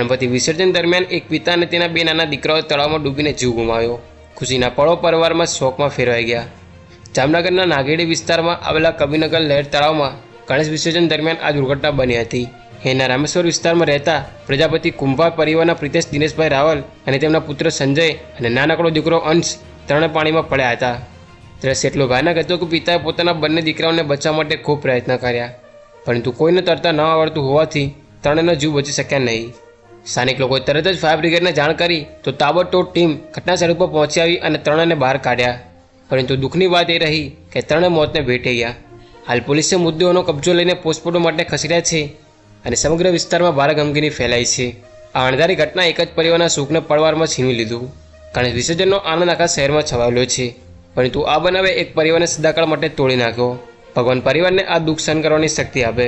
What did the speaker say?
ગણપતિ વિસર્જન દરમિયાન એક પિતા અને તેના બે નાના દીકરાઓ તળાવમાં ડૂબીને જીવ ગુમાવ્યો. ખુશીના પળો પરિવારમાં શોકમાં ફેરવાઈ ગયા. જામનગરના નાગેડી વિસ્તારમાં આવેલા કવિનગર લહેર તળાવમાં ગણેશ વિસર્જન દરમિયાન આ દુર્ઘટના બની હતી. એના રામેશ્વર વિસ્તારમાં રહેતા પ્રજાપતિ કુંભા પરિવારના પ્રિતેશ દિનેશભાઈ રાવલ અને તેમના પુત્ર સંજય અને નાનકડો દીકરો અંશ ત્રણે પાણીમાં પડ્યા હતા. દ્રશ્ય શેટલો ભયાનક હતો કે પિતાએ પોતાના બંને દીકરાઓને બચાવવા માટે ખૂબ પ્રયત્ન કર્યા. પરંતુ કોઈને તરતા ન આવડતું હોવાથી ત્રણેનો જીવ બચી શક્યા નહીં. સ્થાનિક લોકોએ તરત જ ફાયર બ્રિગેડને જાણ કરી તો તાબડતોડ ટીમ ઘટનાસ્થળ ઉપર પહોંચી આવી અને ત્રણને બહાર કાઢ્યા. પરંતુ દુઃખની વાત એ રહી કે ત્રણે મોતને ભેટી ગયા હાલ પોલીસે મુદ્દેઓનો કબજો લઈને પોસ્ટમોર્ટમ માટે ખસેડ્યા છે અને સમગ્ર વિસ્તારમાં ભારે ગમગીની ફેલાઈ છે. આ અણધારી ઘટના એક જ પરિવારના સુખને પડવારમાં છીનવી લીધું. કારણ વિસર્જનનો આનંદ આખા શહેરમાં છવાયેલો છે. પરંતુ આ બનાવે એક પરિવારને સદાકાળ માટે તોડી નાખ્યો. ભગવાન પરિવારને આ દુઃખ સહન કરવાની શક્તિ આપે.